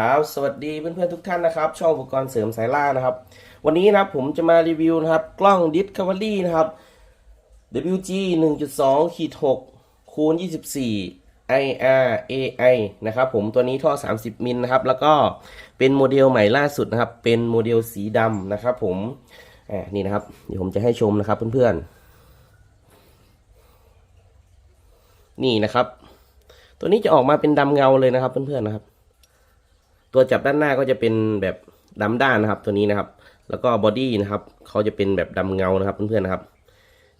ครับสวัสดีเพื่อนๆทุกท่านนะครับช่องอุปกรณ์เสริมสายล่านะครับ วันนี้นะครับผมจะมารีวิวนะครับ กล้อง Discovery นะครับ WG 1.2ขีด6คูณ24 IR AI นะครับผมตัวนี้ท่อ 30 มิลนะครับ แล้วก็เป็นโมเดลใหม่ล่าสุดนะครับ เป็นโมเดลสีดำนะครับผมนี่นะครับ เดี๋ยวผมจะให้ชมนะครับเพื่อนๆ นี่นะครับ ตัวนี้จะออกมาเป็นดำเงาเลยนะครับเพื่อนๆนะครับ ตัวจับด้านหน้าก็จะเป็นแบบดำด้านนะครับ ตัวนี้นะครับ แล้วก็บอดี้นะครับเขาจะเป็นแบบดำเงานะครับเพื่อนๆนะครับ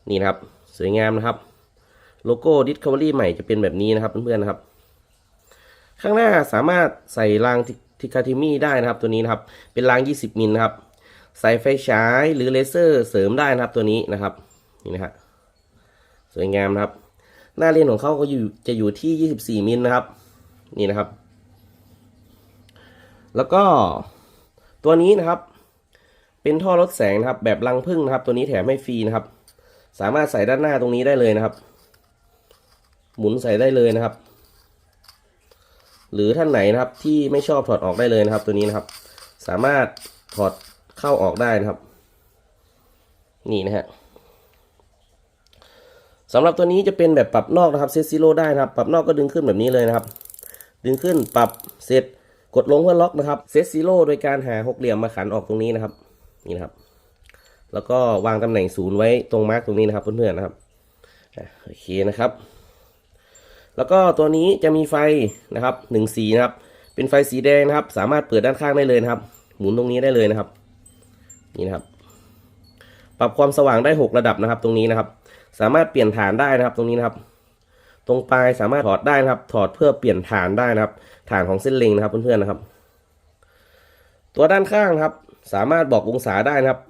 นี่นะครับ สวยงามนะครับ โลโก้ Discovery ใหม่จะเป็นแบบนี้นะครับเพื่อนๆนะครับ ข้างหน้าสามารถใส่รางทิคาทิมี่ได้นะครับ ตัวนี้นะครับ เป็นราง 20 มิลนะครับ ใส่ไฟฉายหรือเลเซอร์เสริมได้นะครับตัวนี้นะครับ นี่นะฮะสวยงามนะครับ หน้าเลนของเขาก็อยู่จะอยู่ที่ 24 มิลนะครับ นี่นะครับ แล้วก็ตัวนี้นะครับ เป็นท่อลดแสงนะครับ แบบรังพึ่งนะครับ ตัวนี้แถมให้ฟรีนะครับ สามารถใส่ด้านหน้าตรงนี้ได้เลยนะครับ หมุนใส่ได้เลยนะครับ หรือท่านไหนนะครับที่ไม่ชอบถอดออกได้เลยนะครับ ตัวนี้นะครับ สามารถถอดเข้าออกได้นะครับ นี่นะฮะสำหรับตัวนี้จะเป็นแบบปรับนอกนะครับเซตซิโร่ได้นะครับ ปรับนอกก็ดึงขึ้นแบบนี้เลยนะครับ ดึงขึ้นปรับเสร็จ กดลงเพื่อล็อกนะครับเซตซีโร่โดยการหาหกเหลี่ยมมาขันออกตรงนี้นะครับ นี่นะครับ แล้วก็วางตำแหน่งศูนย์ไว้ตรงมาร์กตรงนี้นะครับเพื่อนๆนะครับโอเคนะครับ แล้วก็ตัวนี้จะมีไฟนะครับหนึ่งสีนะครับ เป็นไฟสีแดงนะครับ สามารถเปิดด้านข้างได้เลยนะครับ หมุนตรงนี้ได้เลยนะครับ นี่นะครับ ปรับความสว่างได้ 6 ระดับนะครับ ตรงนี้นะครับ สามารถเปลี่ยนฐานได้นะครับ ตรงนี้นะครับ ตรงปลายสามารถถอดได้นะครับ ถอดเพื่อเปลี่ยนฐานได้นะครับ ฐานของเส้นเล็งนะครับเพื่อนๆนะครับ ตัวด้านข้างครับ สามารถบอกองศาได้นะครับ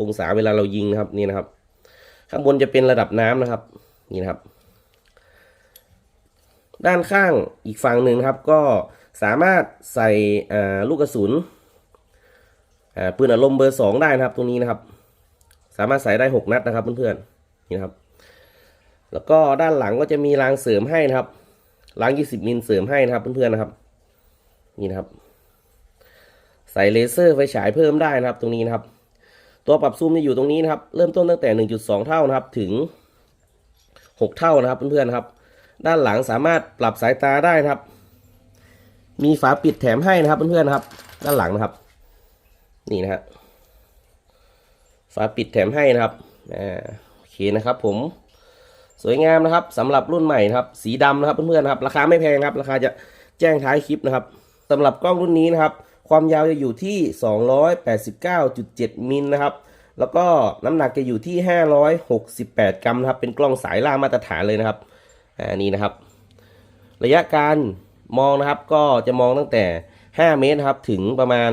องศาเวลาเรายิงนะครับนี่นะครับ ข้างบนจะเป็นระดับน้ำนะครับนี่นะครับ ด้านข้างอีกฝั่งหนึ่งครับ ก็สามารถใส่ลูกกระสุนปืนอารมณ์เบอร์สองได้นะครับ ตรงนี้นะครับ สามารถใส่ได้หกนัดนะครับเพื่อนๆนี่นะครับ แล้วก็ด้านหลังก็จะมีรางเสริมให้นะครับราง20มิลเสริมให้นะครับเพื่อนๆนะครับ นี่นะครับ ใส่เลเซอร์ไฟฉายเพิ่มได้นะครับ ตรงนี้นะครับ ตัวปรับซูมจะอยู่ตรงนี้นะครับ เริ่มต้นตั้งแต่ 1.2 เท่านะครับ ถึง 6 เท่านะครับเพื่อนๆนครับ ด้านหลังสามารถปรับสายตาได้นะครับ มีฝาปิดแถมให้นะครับเพื่อนๆนครับ ด้านหลังนะครับ นี่นะฮะฝาปิดแถมให้นะครับอ่าโอเคนะครับผม สวยงามนะครับสำหรับรุ่นใหม่นะครับ สีดำนะครับเพื่อนๆนะครับราคาไม่แพงครับ ราคาจะแจ้งท้ายคลิปนะครับสำหรับกล้องรุ่นนี้นะครับ ความยาวจะอยู่ที่ 289.7มิลนะครับ แล้วก็น้ำหนักจะอยู่ที่ 568 กรัมนะครับ เป็นกล้องสายล่ามาตรฐานเลยนะครับอ่านี่นะครับ ระยะการมองนะครับก็จะมองตั้งแต่ 5 เมตรครับถึงประมาณ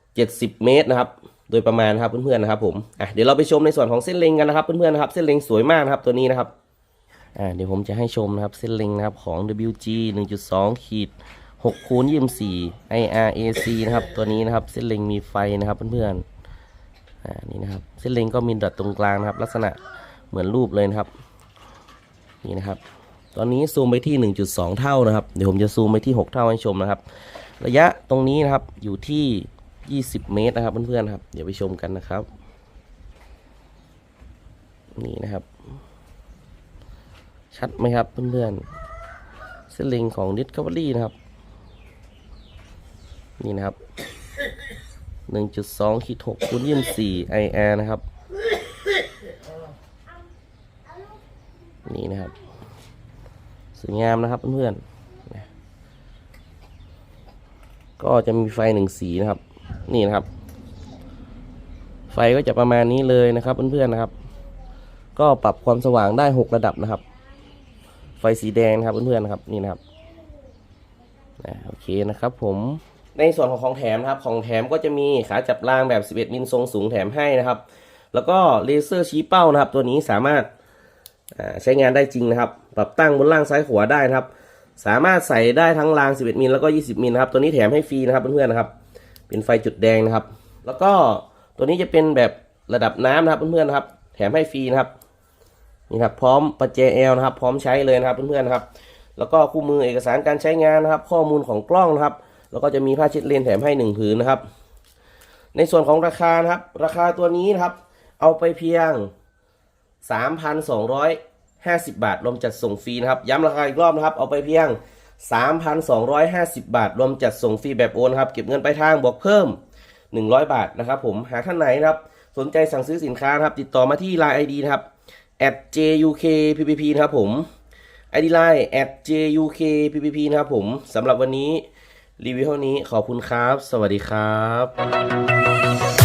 70 เมตรนะครับ โดยประมาณครับเพื่อนๆนะครับผมอะเดี๋ยวเราไปชมในส่วนของเส้นเล็งกันนะครับเพื่อนๆนะครับ เส้นเล็งสวยมากนะครับตัวนี้นะครับ อ่าเดี๋ยวผมจะให้ชมนะครับเส้นเล็งนะครับของ WG 1.2ขีด6คูณ24 IRAC นะครับตัวนี้นะครับเส้นเล็งมีไฟนะครับเพื่อนๆอ่านี่นะครับเส้นเล็งก็มีดอทตรงกลางนะครับ ลักษณะเหมือนรูปเลยนะครับนี่นะครับ ตอนนี้ซูมไปที่ 1.2 เท่านะครับเดี๋ยวผมจะซูมไปที่ 6 เท่าให้ชมนะครับ ระยะตรงนี้นะครับอยู่ที่ 20 เมตรนะครับเพื่อนๆครับเดี๋ยวไปชมกันนะครับ นี่นะครับ ชัดไหมครับเพื่อนๆเส้นเล็งของ Discovery นะครับ นี่นะครับ 1.2ขีด6คูณ24 IR นะครับ นี่นะครับ สวยงามนะครับเพื่อนๆนก็จะมีไฟหนึ่งสีนะครับ นี่นะครับ ไฟก็จะประมาณนี้เลยนะครับเพื่อนๆนะครับ ก็ปรับความสว่างได้ 6 ระดับนะครับ ฟสีแดงนะครับเพื่อนๆนะครับนี่นะครับโอเคนะครับผมในส่วนของของแถมนะครับของแถมก็จะมีขาจับรางแบบ 11 มิลทรงสูงแถมให้นะครับ แล้วก็เลเซอร์ชี้เป้านะครับ ตัวนี้สามารถใช้งานได้จริงนะครับ ปรับตั้งบนล่างซ้ายขวาได้นะครับ สามารถใส่ได้ทั้งราง 11 มิลแล้วก็ 20 มิลนะครับ ตัวนี้แถมให้ฟรีนะครับเพื่อนๆนะครับ เป็นไฟจุดแดงนะครับ แล้วก็ตัวนี้จะเป็นแบบระดับน้ำนะครับเพื่อนๆนะครับ แถมให้ฟรีนะครับ นี่ครับพร้อมปัจเจเอลนะครับพร้อมใช้เลยนะครับเพื่อนๆครับแล้วก็คู่มือเอกสารการใช้งานนะครับ ข้อมูลของกล้องนะครับ แล้วก็จะมีผ้าเช็ดเลนแถมให้หนึ่งผืนนะครับ ในส่วนของราคานะครับ ราคาตัวนี้นะครับ เอาไปเพียง 3,250 บาท รวมจัดส่งฟรีนะครับ ย้ำราคาอีกรอบนะครับ เอาไปเพียง 3,250 บาท รวมจัดส่งฟรีแบบโอนครับ เก็บเงินไปทางบวกเพิ่ม 100 บาทนะครับ ผมหากท่านไหนนะครับ สนใจสั่งซื้อสินค้านะครับ ติดต่อมาที่ Line ID นะครับ at @jukppp นะครับผม ID Line at @jukppp นะครับผมสำหรับวันนี้รีวิวเท่านี้ขอบคุณครับ สวัสดีครับ